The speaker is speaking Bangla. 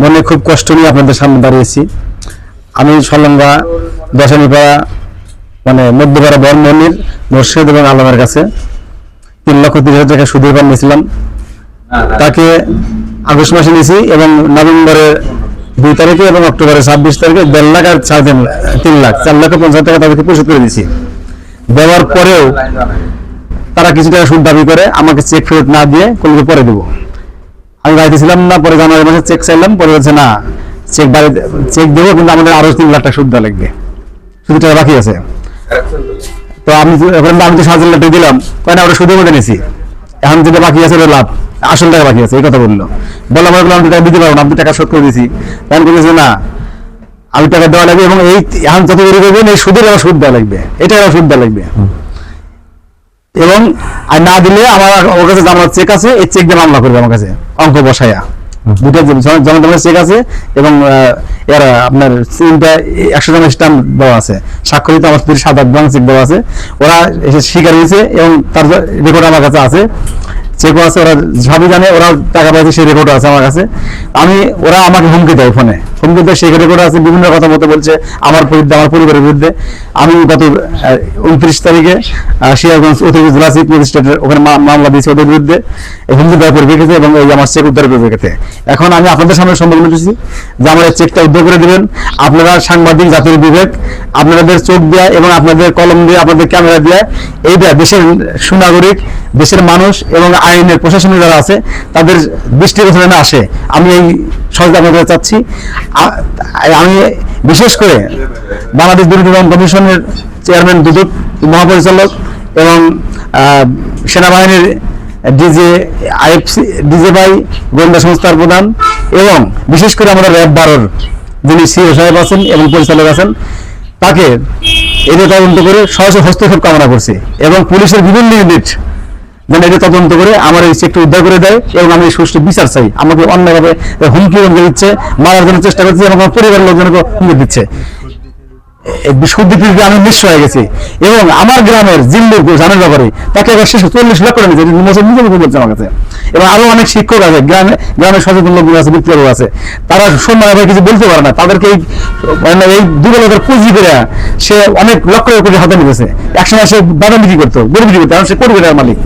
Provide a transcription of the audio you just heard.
মনে খুব কষ্ট নিয়ে আপনাদের সামনে দাঁড়িয়েছি। আমি সলঙ্গা দশমীপাড়া মানে মধ্যপাড়া বর্মনির মুর্শিদ এবং আলমের কাছে তিন লক্ষ তিরিশ হাজার টাকা সুদের পান নিয়েছিলাম। তাকে আগস্ট মাসে নিয়েছি এবং নভেম্বরের দুই তারিখে এবং অক্টোবরের ছাব্বিশ তারিখে দেড় লাখ আর সাড়ে তিন তিন লাখ, চার লক্ষ পঞ্চাশ টাকা তাদেরকে পরিশোধ করে দিয়েছি। দেওয়ার পরেও তারা কিছু টাকা সুদ দাবি করে আমাকে চেক ফেরত না দিয়ে কোনকে পরে দেবো। আমি বাড়িতে ছিলাম না পরে জানুয়ারি মাসে চেক চাইলাম পরে বলছে না চেক বাড়িতে চেক দেবো কিন্তু আমাদের আরও তিন লাখ টাকা সুদ দেওয়া লাগবে। শুধু টাকা বাকি আছে। তো আমি আমি তো সাত হাজার টাকা দিলাম। কয় না ওটা সুদের মধ্যে নিয়েছি। এখন যেটা বাকি আছে ওটা লাভ। আসল টাকা বাকি আছে এই কথা বলল। বললাম বললাম, আমি টাকা দিতে পারব না আপনি টাকা শোধ করে দিয়েছি। তখন বলেছে না আমি টাকা দেওয়া লাগবে এবং এই এখন যত দেরি করবেন এই সুদের আবার সুদ দেওয়া লাগবে। এটা আবার সুদ দেওয়া লাগবে। এবং আর না দিলে আমার ওর কাছে আমার চেক আছে এই চেক দিয়ে মামলা করবে আমার কাছে অঙ্ক বসায়া দুটো জমা চেক আছে এবং এর আপনার তিনটা একশো জনের স্ট্যাম্প দেওয়া আছে। স্বাক্ষরিত আমার সাত আট ব্যাংক চেক দেওয়া আছে। ওরা এসে স্বীকার হয়েছে এবং তার রেকর্ড আমার কাছে আছে। চেকও আছে ওরা সবই জানে, ওরা টাকা পাইছে, সেই রেকর্ড আছে আমার কাছে। আমি, ওরা আমাকে হুমকি দেয় ফোনে। হুমকি দেয়, সেই রেকর্ড আছে, বিভিন্ন কথা মতো বলছে, আমার বিরুদ্ধে, আমার পরিবারের বিরুদ্ধে। আমি গত উনত্রিশ তারিখে সিরাজগঞ্জ অতিরিক্ত জেলা চিফ ম্যাজিস্ট্রেটের ওখানে মামলা দিয়েছে ওদের বিরুদ্ধে। হুমকি দেওয়ার পরিপ্রেক্ষিতে এবং এই আমার চেক উদ্ধারের পরিপ্রেক্ষিতে এখন আমি আপনাদের সামনে সম্বোধন করছি যে আমার চেকটা উদ্ধার করে দেবেন। আপনারা সাংবাদিক, জাতির বিবেক, আপনাদের চোখ দেয়া এবং আপনাদের কলম দিয়ে, আপনাদের ক্যামেরা দিয়ে এইটা দেশের সুনাগরিক দেশের মানুষ এবং আইনের প্রশাসনের যারা আছে, তাদের দৃষ্টিগোচরে না আসে। আমি এই সহযোগিতা আপনাদের চাচ্ছি। আমি বিশেষ করে বাংলাদেশ বিরোধী দমন কমিশনের চেয়ারম্যান দুদক মহাপরিচালক এবং সেনাবাহিনীর ডিজে, আইএফসি, ডিজে বাই গোয়েন্দা সংস্থার প্রধান এবং বিশেষ করে আমাদের র্যাব বারোর যিনি সিও সাহেব আছেন এবং পরিচালক আছেন, তাকে এটা তদন্ত করে সহজে হস্তক্ষেপ কামনা করছে এবং পুলিশের বিভিন্ন ইউনিট যেন এটা তদন্ত করে আমার এই চেকটা উদ্ধার করে দেয় এবং আমি সুষ্ঠু বিচার চাই। আমাকে অন্যভাবে হুমকি দিচ্ছে, মারার জন্য চেষ্টা করছে এবং আমার পরিবারের লোকজনকে হুমকি দিচ্ছে। সুদ্দীপিতে আমি নিঃস্ব হয়ে গেছি। এবং আমার গ্রামের জিল্লুর জানের ব্যাপারে তাকে একবার শেষ চল্লিশ লাখ করে নিয়েছে মোসেন নিজে বলছে আমার কাছে। এবং আরও অনেক শিক্ষক আছে, গ্রামে গ্রামের সচেতন লোকগুলো আছে, বিপ্লব আছে। তারা সম্মানভাবে কিছু বলতে পারে না। তাদেরকে এই মানে এই দুর্বলতার পুঁজি করে সে অনেক লক্ষ কোটি হাতে নিতেছে। একসময় সে বাদাম বিক্রি করতো? গরু বিক্রি করতো? এখন সে কোটি কোটি মালিক।